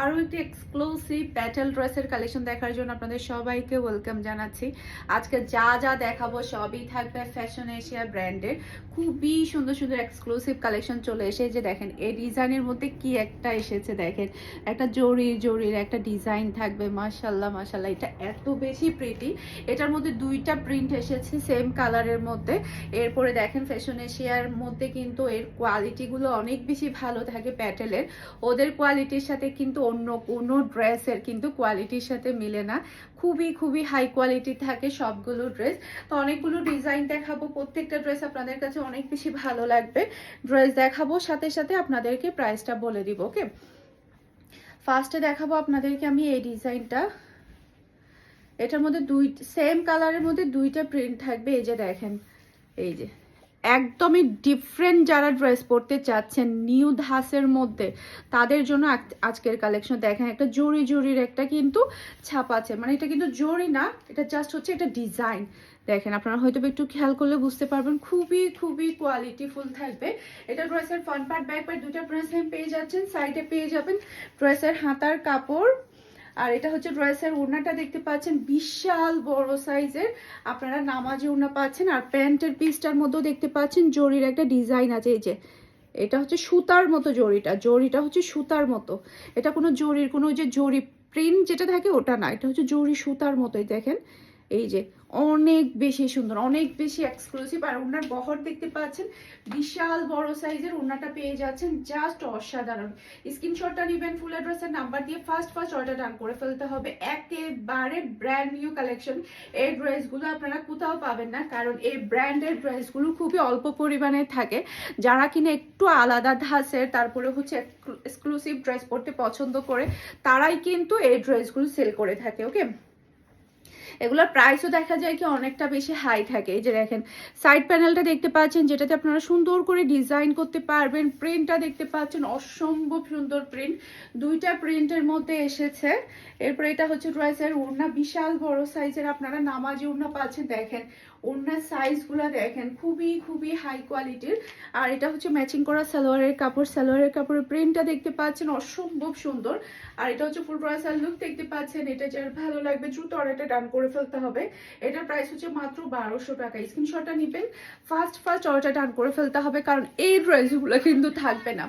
আরও একটি এক্সক্লুসিভ প্যাটেল ড্রেসের কালেকশন দেখার জন্য আপনাদের সবাইকে ওয়েলকাম জানাচ্ছি। আজকে যা যা দেখাবো সবই থাকবে ফ্যাশন এশিয়া ব্র্যান্ডের খুবই সুন্দর সুন্দর এক্সক্লুসিভ কালেকশন চলে এসে যে দেখেন, এই ডিজাইনের মধ্যে কি একটা এসেছে দেখেন। একটা জরি জরির একটা ডিজাইন থাকবে মাশাল্লাহ মাশাল্লাহ এটা এত বেশি প্রিটি এটার মধ্যে দুইটা প্রিন্ট এসেছে সেম কালারের মধ্যে। এরপরে দেখেন ফ্যাশন এশিয়ার মধ্যে কিন্তু এর কোয়ালিটিগুলো অনেক বেশি ভালো থাকে প্যাটেলের। ওদের কোয়ালিটির সাথে কিন্তু অন্য কোনো ড্রেসের কিন্তু কোয়ালিটির সাথে মিলে না। খুবই খুবই হাই কোয়ালিটি থাকে সবগুলো ড্রেস তো অনেকগুলো ডিজাইন দেখাবো। প্রত্যেকটা ড্রেস আপনাদের কাছে অনেক বেশি ভালো লাগবে। ড্রেস দেখাবো, সাথে সাথে আপনাদেরকে প্রাইসটা বলে দিব ওকে ফার্স্টে দেখাবো আপনাদেরকে আমি এই ডিজাইনটা এটার মধ্যে দুই সেম কালারের মধ্যে দুইটা প্রিন্ট থাকবে। এই যে দেখেন, এই যে। একদমই ডিফারেন্ট যারা ড্রেস পরতে চাচ্ছেন নিউ ধাসের মধ্যে, তাদের জন্য আজ- আজকের কালেকশন দেখেন, একটা জরি জরির একটা কিন্তু ছাপ আছে। মানে এটা কিন্তু জরি না, এটা জাস্ট হচ্ছে একটা ডিজাইন দেখেন, আপনারা হয়তো একটু খেয়াল করলে বুঝতে পারবেন, খুবই খুবই কোয়ালিটিফুল থাকবে। এটা ড্রেসের ফ্রন্ট পার্ট ব্যাক পার্ট দুটা ড্রেস পেয়ে যাচ্ছেন সাইডে পেয়ে যাবেন। ড্রেসের হাতার কাপড় আর এটা হচ্ছে ড্রেসের ওড়নাটা দেখতে পাচ্ছেন, বিশাল বড় সাইজের। আপনারা নামাজি ওড়না পাচ্ছেন আর প্যান্টের পিসটার মধ্যেও দেখতে পাচ্ছেন জরির একটা ডিজাইন আছে, এই যে। এটা হচ্ছে সুতার মতো জরিটা জরিটা হচ্ছে সুতার মতো। এটা কোনো জরির, কোনো যে জরি প্রিন্ট যেটা থাকে ওটা না, এটা হচ্ছে জরি সুতার মতোই দেখেন। এই যে অনেক বেশি সুন্দর, অনেক বেশি এক্সক্লুসিভ আর ওনার বহর দেখতে পাচ্ছেন, বিশাল বড় সাইজের ওনাটা পেয়ে যাচ্ছেন জাস্ট অসাধারণ। স্ক্রিনশটটা নেবেন ফুল অ্যাড্রেসের নাম্বার দিয়ে ফার্স্ট ফার্স্ট অর্ডার ডান করে ফেলতে হবে। একেবারে ব্র্যান্ড নিউ কালেকশন এই ড্রেসগুলো আপনারা কোথাও পাবেন না, কারণ এই ব্র্যান্ডের ড্রেসগুলো খুবই অল্প পরিমাণে থাকে। যারা কিনা একটু আলাদা ধাঁচের, তারপরে হচ্ছে এক্সক্লুসিভ ড্রেস পরতে পছন্দ করে, তারাই কিন্তু এই ড্রেসগুলো সেল করে থাকে ওকে এগুলোর প্রাইসও দেখা যায় কি অনেকটা বেশি হাই থাকে। এই যে দেখেন সাইড প্যানেলটা দেখতে পাচ্ছেন, যেটাতে আপনারা সুন্দর করে ডিজাইন করতে পারবেন প্রিন্টটা দেখতে পাচ্ছেন, অসম্ভব সুন্দর প্রিন্ট দুইটা প্রিন্টের মধ্যে এসেছে। এরপরে এটা হচ্ছে ড্রেসের ওড়না বিশাল বড় সাইজের আপনারা নামাজি উড়না পাচ্ছেন। দেখেন ওড়নার সাইজগুলো দেখেন, খুবই খুবই হাই কোয়ালিটির আর এটা হচ্ছে ম্যাচিং করা সালোয়ারের কাপড়। সালোয়ারের কাপড়ের প্রিন্টটা দেখতে পাচ্ছেন, অসম্ভব সুন্দর। আর এটা হচ্ছে ফুল ড্রেসার লুক দেখতে পাচ্ছেন, এটা যার ভালো লাগবে, দ্রুত অর্ডারটা ডান করে ফেলতে হবে। এটার প্রাইস হচ্ছে মাত্র বারোশো টাকা। স্ক্রিনশটটা নেবেন ফার্স্ট ফার্স্ট অর্ডারটা ডান করে ফেলতে হবে, কারণ এই ড্রেসগুলো কিন্তু থাকবে না।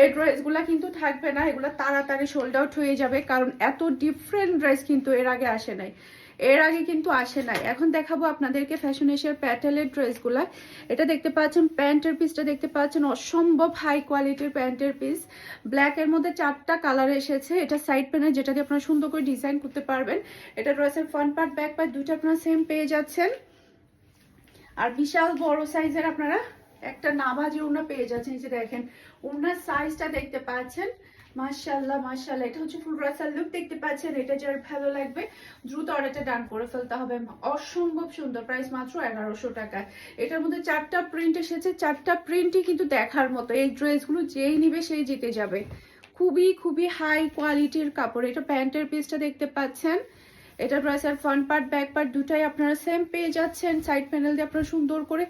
এই ড্রেসগুলো কিন্তু থাকবে না, এগুলো তাড়াতাড়ি সোল্ড আউট হয়ে যাবে, কারণ এত ডিফারেন্ট ড্রেস কিন্তু এর আগে আসে নাই। এর আগে কিন্তু আসে নাই। এখন দেখাবো আপনাদেরকে ফ্যাশন এশিয়ার প্যাটেলের ড্রেসগুলা এটা দেখতে পাচ্ছেন, প্যান্টের পিসটা দেখতে পাচ্ছেন, অসম্ভব হাই কোয়ালিটির প্যান্টের পিস ব্ল্যাকের মধ্যে চারটা কালার এসেছে। এটা সাইড প্যানে যেটা দিয়ে আপনারা সুন্দর করে ডিজাইন করতে পারবেন। এটা ড্রেসের ফ্রন্ট পার্ট ব্যাক পার্ট দুইটা আপনারা সেম পেয়ে যাচ্ছেন। আর বিশাল বড় সাইজের আপনারা একটা নাভাজি ওড়না পেয়ে যাচ্ছেন যে দেখেন, ওড়নার সাইজটা দেখতে পাচ্ছেন। মাশাল্লাহ মাশাল্লাহ এটা হচ্ছে ফুল রাসার লুক দেখতে পাচ্ছেন। এটা যার ভালো লাগবে, দ্রুত অর্ডারটা ডান করে ফেলতে হবে। অসম্ভব সুন্দর প্রাইস মাত্র এগারোশো টাকা এটার মধ্যে চারটা প্রিন্ট এসেছে। চারটা প্রিন্টই কিন্তু দেখার মতো। এই ড্রেসগুলো যেই নিবে সেই জিতে যাবে। খুবই খুবই হাই কোয়ালিটির কাপড়। এটা প্যান্টের পিসটা দেখতে পাচ্ছেন। এটা ড্রেসের ফ্রন্ট পার্ট ব্যাক পার্ট দুটাই আপনারা সেম পেয়ে যাচ্ছেন। সাইড প্যানেল দিয়ে আপনারা সুন্দর করে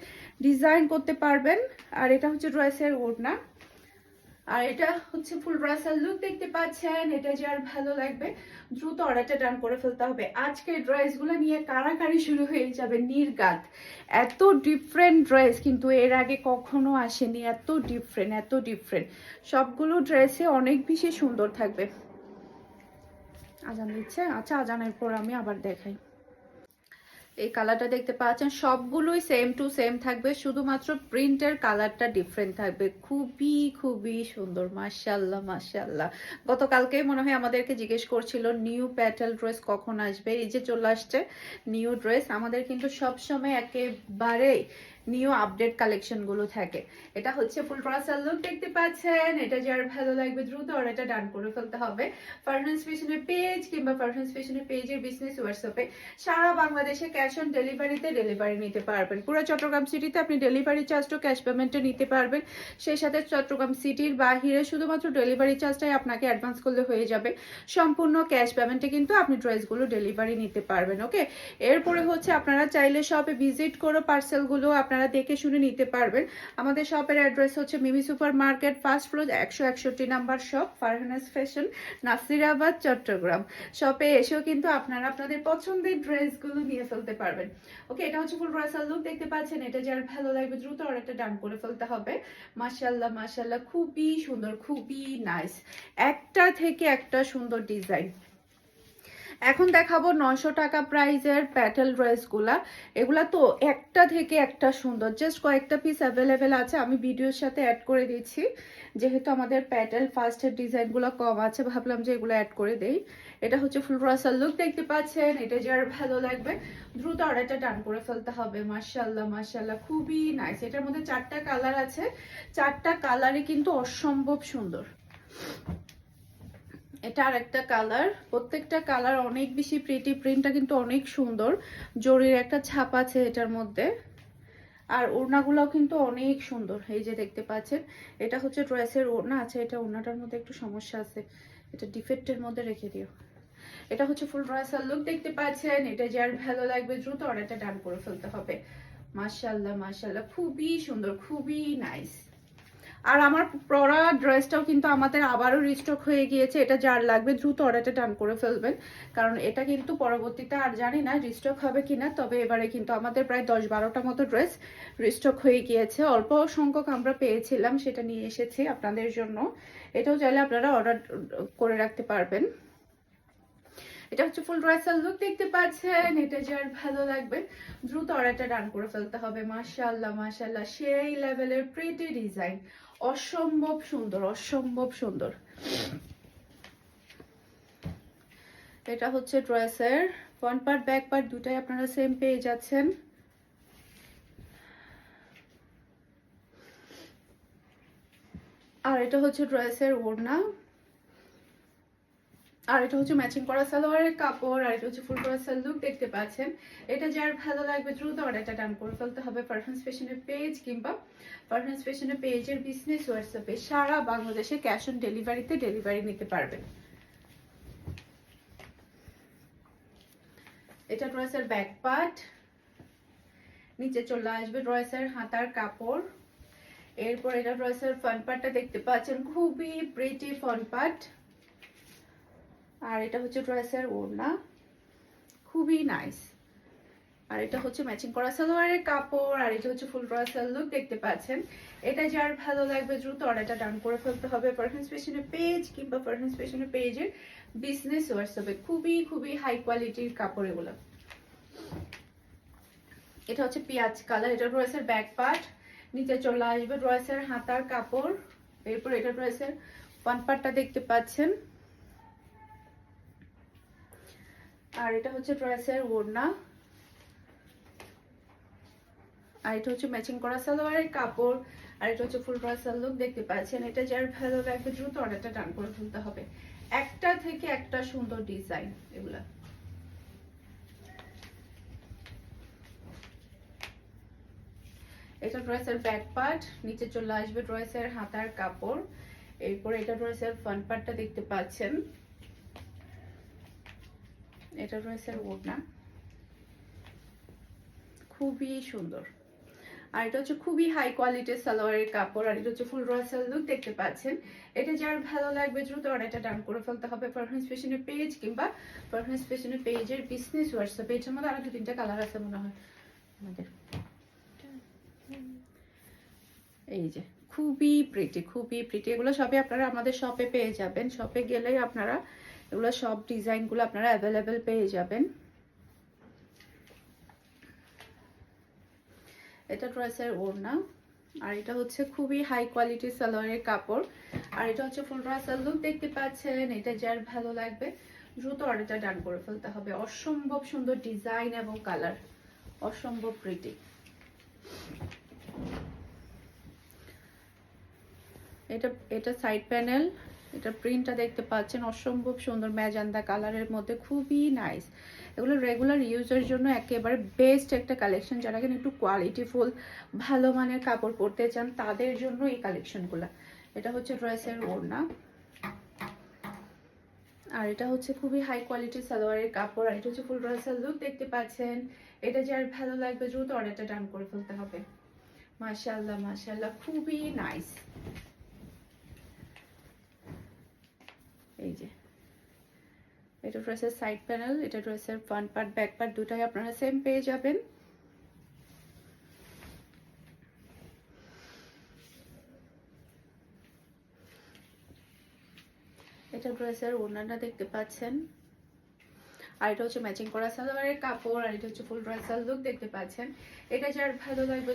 ডিজাইন করতে পারবেন। আর এটা হচ্ছে ড্রেসের ওড়না। আর এটা হচ্ছে ফুল ব্রাসাল লুক দেখতে পাচ্ছেন, এটা যে আর ভালো লাগবে। দ্রুত অর্ডারটা ডান করে ফেলতে হবে। আজকে ড্রেসগুলো নিয়ে কারাকারি শুরু হয়ে যাবে নির্গাত। এত ডিফারেন্ট ড্রেস কিন্তু এর আগে কখনো আসেনি। এত ডিফারেন্ট এত ডিফারেন্ট সবগুলো ড্রেসে অনেক বেশি সুন্দর থাকবে। আজান দিচ্ছে? আচ্ছা আজানের পর আমি আবার দেখাই। এই কালারটা দেখতে পাচ্ছেন, সবগুলোই সেম টু সেম থাকবে, শুধুমাত্র প্রিন্টের কালারটা ডিফারেন্ট থাকবে। খুবই খুবই সুন্দর মাশাল্লাহ মাশাল্লাহ গতকালকে মনে হয় আমাদেরকে জিজ্ঞেস করছিল নিউ প্যাটেল ড্রেস কখন আসবে? এই যে চলে আসছে নিউ ড্রেস আমাদের কিন্তু সবসময় একেবারেই নিউ আপডেট কালেকশনগুলো থাকে। এটা হচ্ছে ফুল ট্রাসাল লুক দেখতে পাচ্ছেন? এটা যার ভালো লাগবে দ্রুত আর এটা ডান করে ফেলতে হবে। ফারহান্স ফ্যাশনের পেজ কিংবা ফারহান্স ফ্যাশনের পেজের বিজনেস হোয়াটসঅ্যাপে সারা বাংলাদেশে ক্যাশ অন ডেলিভারিতে ডেলিভারি নিতে পারবেন। পুরো চট্টগ্রাম সিটিতে আপনি ডেলিভারি চার্জটাও ক্যাশ পেমেন্টে নিতে পারবেন। সেই সাথে চট্টগ্রাম সিটির বাহিরে শুধুমাত্র ডেলিভারি চার্জটাই আপনাকে অ্যাডভান্স করলে হয়ে যাবে। সম্পূর্ণ ক্যাশ পেমেন্টে কিন্তু আপনি ড্রেসগুলো ডেলিভারি নিতে পারবেন ওকে এরপরে হচ্ছে আপনারা চাইলে শপে ভিজিট করে পার্সেলগুলো আপনারা আপনারা দেখে শুনে নিতে পারবেন। আমাদের শপের অ্যাড্রেস হচ্ছে Mimi super market first floor, একশো একষট্টি number shop, Farhana's fashion, Nasirabad, Chattogram. শপে এসেও কিন্তু আপনারা আপনাদের পছন্দের ড্রেসগুলো নিয়ে ফেলতে পারবেন। ওকে, এটা হচ্ছে ফুল ড্রেসার লুক দেখতে পাচ্ছেন, এটা যার ভালো লাগবে দ্রুত অর্ডারটা ডান করে ফেলতে হবে। মাশাল্লাহ মাশাল্লাহ খুবই সুন্দর, খুবই নাইস একটা থেকে একটা সুন্দর ডিজাইন এখন দেখাবো নয়শো টাকা প্রাইজের প্যাটেল ড্রেসগুলা এগুলা তো একটা থেকে একটা সুন্দর। জাস্ট কয়েকটা পিস অ্যাভেলেবেল আছে, আমি ভিডিওর সাথে অ্যাড করে দিচ্ছি। যেহেতু আমাদের প্যাটেল ফার্স্টের ডিজাইনগুলো কম আছে, ভাবলাম যে এগুলো অ্যাড করে দেই। এটা হচ্ছে ফুল রসাল লুক দেখতে পাচ্ছেন। এটা যার ভালো লাগবে। দ্রুত অর্ডারটা ডান করে ফেলতে হবে। মার্শাল্লাহ মার্শাল্লাহ খুবই নাইস এটার মধ্যে চারটা কালার আছে। চারটা কালারই কিন্তু অসম্ভব সুন্দর। এটা আর একটা কালার প্রত্যেকটা কালার অনেক বেশি প্রিটি প্রিন্টটা কিন্তু অনেক সুন্দর। জরির একটা ছাপ আছে এটার মধ্যে। আর ওড়নাগুলোও কিন্তু অনেক সুন্দর, এই যে দেখতে পাচ্ছেন। এটা হচ্ছে ড্রেসের ওড়না আছে, এটা ওড়নাটার মধ্যে একটু সমস্যা আছে। এটা ডিফেক্টের মধ্যে রেখে দিও। এটা হচ্ছে ফুল ড্রেসের লুক দেখতে পাচ্ছেন। এটা যার ভালো লাগবে দ্রুত অর্ডারটা ডান করে ফেলতে হবে। মাশাল্লাহ মাশাল্লাহ খুবই সুন্দর, খুবই নাইস আর আমার পরা ড্রেসটাও কিন্তু আমাদের আবারও রিস্টক হয়ে গিয়েছে, এটা যার লাগবে দ্রুত অর্ডারটা ডান করে ফেলবেন। কারণ এটা কিন্তু পরবর্তীতে আর জানি না রিস্টক হবে কিনা, তবে এবারে কিন্তু আমাদের প্রায় দশ বারোটা মতো ড্রেস রিস্টক হয়ে গিয়েছে। অল্প সংখ্যক আমরা পেয়েছিলাম, সেটা নিয়ে এসেছি আপনাদের জন্য। এটাও চাইলে আপনারা অর্ডার করে রাখতে পারবেন। এটা হচ্ছে ফুল ড্রেসের লুক দেখতে পাচ্ছেন, এটা যার ভালো লাগবে। দ্রুত অর্ডারটা ডান করে ফেলতে হবে, মাশাআল্লাহ মাশাআল্লাহ। সেই লেভেলের প্রিটি ডিজাইন অসম্ভব সুন্দর অসম্ভব সুন্দর। এটা হচ্ছে ড্রেসের ফ্রন্ট পার্ট ব্যাক পার্ট দুটাই আপনারা সেম পেয়ে যাচ্ছেন। আর এটা হচ্ছে ড্রেসের ওড়না। আর এটা হচ্ছে ম্যাচিং করা সালোয়ারের কাপড়, আর এটা হচ্ছে ফুল ড্রেসের লুক দেখতে পাচ্ছেন। এটা যার ভালো লাগবে দ্রুত অর্ডারটা ডান করে ফেলতে হবে পারফেন্স ফ্যাশনের পেজ কিংবা পারফেন্স ফ্যাশনের পেজের বিজনেস হোয়াটসঅ্যাপে সারা বাংলাদেশে ক্যাশ অন ডেলিভারিতে ডেলিভারি নিতে পারবেন। এটা ড্রেসের ব্যাক পার্ট নিচে চলে আসবে ড্রেসের হাতার কাপড়। এরপর এটা ড্রেসের ফ্রন্ট পার্টটা দেখতে পাচ্ছেন। খুবই প্রিটি ফ্রন্ট পার্ট আর এটা হচ্ছে ড্রেসের ওড়না। খুবই নাইস আর এটা হচ্ছে ম্যাচিং করা সালোয়ারের কাপড়, আর এটা হচ্ছে ফুল ড্রেসের লুক দেখতে পাচ্ছেন। এটা যার ভালো লাগবে দ্রুত অর্ডারটা ডান করে ফেলতে হবে পারফেন্স ফ্যাশনের পেজ কিংবা পারফেন্স ফ্যাশনের পেজের বিজনেস হোয়াটসঅ্যাপে খুবই খুবই হাই কোয়ালিটির কাপড় এগুলো। এটা হচ্ছে পেঁয়াজ কালার এটা ড্রেসের ব্যাক পার্ট নিচে চলে আসবে ড্রেসের হাতার কাপড়। এরপর এটা ড্রেসের ফ্রন্ট পার্টটা দেখতে পাচ্ছেন। আর এটা হচ্ছে ড্রেসের ওড়না। আর এটা হচ্ছে ম্যাচিং করা সালোয়ারের কাপড়। আর এটা হচ্ছে ফুল দেখতে পাচ্ছেন। এটা যার ভালো লাগবে দ্রুত করে হবে। একটা থেকে একটা সুন্দর ডিজাইন এগুলা। এটা ড্রেসের ব্যাক পার্ট নিচে চলে আসবে ড্রেসের হাতার কাপড়। এরপর এটা ড্রেসের ফ্রন্ট পার্টটা দেখতে পাচ্ছেন। এটা রয়েছে ওড়না। খুবই সুন্দর। আর এটা হচ্ছে খুবই হাই কোয়ালিটির সালোয়ারের কাপড়, আর এটা হচ্ছে ফুল রয়েছে লুক দেখতে পাচ্ছেন। এটা যার ভালো লাগবে দ্রুত অর্ডারটা ডান করে ফেলতে হবে পারফরমেন্স ফ্যাশনের পেজ কিংবা পারফরমেন্স ফ্যাশনের পেজের বিজনেস হোয়াটসঅ্যাপ এটার মধ্যে আরও দু তিনটা কালার আছে মনে হয়। আমাদের। এই যে, খুবই প্রিটি খুবই প্রিটি এগুলো সবই আপনারা আমাদের শপে পেয়ে যাবেন। শপে গেলেই আপনারা এগুলো সব ডিজাইনগুলো আপনারা অ্যাভেলেবেল পেয়ে যাবেন। এটা ড্রেসের ওড়না, আর এটা হচ্ছে খুবই হাই কোয়ালিটির সালোয়ারের কাপড়। আর এটা হচ্ছে ফুল ড্রেসের লুক দেখতে পাচ্ছেন, এটা যার ভালো লাগবে, দ্রুত অর্ডারটা ডান করে ফেলতে হবে। অসম্ভব সুন্দর ডিজাইন এবং কালার অসম্ভব প্রিটি এটা এটা সাইড প্যানেল এটা প্রিন্টটা দেখতে পাচ্ছেন, অসম্ভব সুন্দর ম্যাজান্দা কালারের মধ্যে, খুবই নাইস এগুলো রেগুলার ইউজের জন্য একেবারে বেস্ট একটা কালেকশন যারা কিনা একটু কোয়ালিটিফুল ভালো মানের কাপড় পরতে চান, তাদের জন্য এই কালেকশনগুলো এটা হচ্ছে ড্রেসের ওড়না। আর এটা হচ্ছে খুবই হাই কোয়ালিটির সালোয়ারের কাপড়, আর এটা হচ্ছে ফুল ড্রেসের লুক দেখতে পাচ্ছেন। এটা যার ভালো লাগবে, দ্রুত অর্ডারটা ডান করে ফেলতে হবে। মাশাল্লাহ মাশাল্লাহ খুবই নাইস এই যে। এটা ড্রেসের সাইড প্যানেল এটা ড্রেসের ফ্রন্ট পার্ট ব্যাক পার্ট দুটাই আপনারা সেম পেয়ে যাবেন। এটা ড্রেসের ওড়নাটা দেখতে পাচ্ছেন। আর এটা হচ্ছে ম্যাচিং করা সালোয়ারের কাপড়, আর এটা হচ্ছে ফুল ড্রেসাল লুক দেখতে পাচ্ছেন। এটা যার ভালো লাগবে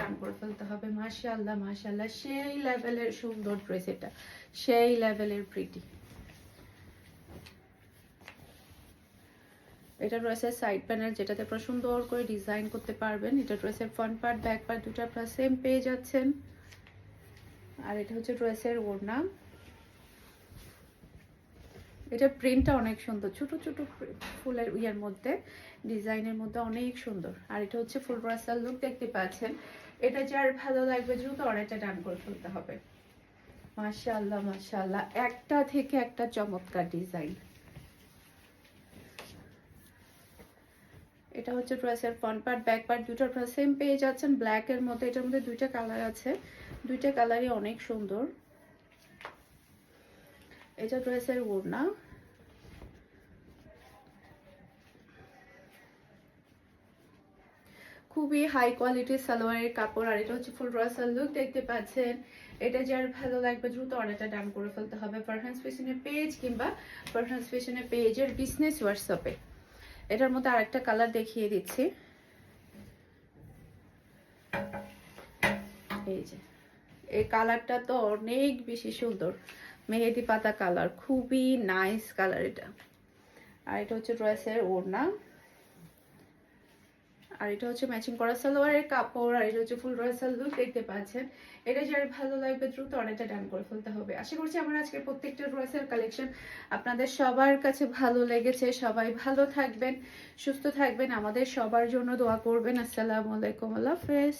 ডান করে ফেলতে হবে। মাশাআল্লাহ মাশাআল্লাহ, সেই লেভেলের সুন্দর ড্রেস এটা। সেই লেভেলের প্রিটি এটা রয়েছে সাইড প্যানেল যেটাতে আপনারা সুন্দর করে ডিজাইন করতে পারবেন। এটা ড্রেসের ফ্রন্ট পার্ট ব্যাক পার্ট দুটো আপনারা সেম পেয়ে যাচ্ছেন। আর এটা হচ্ছে ড্রেসের ওড়না। এটা প্রিন্টটা অনেক সুন্দর, ছোট ছোট ফুলের ইয়ের মধ্যে ডিজাইনের মধ্যে অনেক সুন্দর। আর এটা হচ্ছে ফুল ব্রাসাল লুক দেখতে পাচ্ছেন। এটা যার ভালো লাগবে দ্রুত অর্ডারটা ডান করে ফেলতে হবে। মাশাআল্লাহ মাশাআল্লাহ। একটা থেকে একটা চমৎকার ডিজাইন এটা হচ্ছে ড্রেসের ফ্রন্ট পার্ট ব্যাক পার্ট দুটো আপনারা সেম পেয়ে যাচ্ছেন। ব্ল্যাক এর মধ্যে এটার মধ্যে দুইটা কালার আছে। দুইটা কালারই অনেক সুন্দর। এটা ড্রেসের ওড়না। খুবই হাই কোয়ালিটির সালোয়ারের কাপড়, আর এটা হচ্ছে ফুল ড্রেসার লুক দেখতে পাচ্ছেন। এটা যার ভালো লাগবে, দ্রুত অর্ডারটা ডান করে ফেলতে হবে। পারহান্স ফ্যাশনের পেজ কিংবা পারহান্স ফ্যাশনের পেজের বিজনেস হোয়াটসঅ্যাপে এটার মধ্যে আরেকটা কালার দেখিয়ে দিচ্ছি। এই যে, এই কালারটা তো অনেক বেশি সুন্দর। মেহেদি পাতা কালার, খুবই নাইস কালার এটা। আর এটা হচ্ছে ড্রেসের ওড়না। আর এটা হচ্ছে ম্যাচিং করা সালোয়ারের কাপড়, আর এটা হচ্ছে ফুল ড্রেসের লুক দেখতে পাচ্ছেন। এটা যার ভালো লাগবে দ্রুত অনেকটা ডান করে ফেলতে হবে। আশা করছি আমার আজকের প্রত্যেকটা ড্রেসের কালেকশন আপনাদের সবার কাছে ভালো লেগেছে। সবাই ভালো থাকবেন, সুস্থ থাকবেন। আমাদের সবার জন্য দোয়া করবেন। আসসালামু আলাইকুম। আল্লাহ হাফেজ।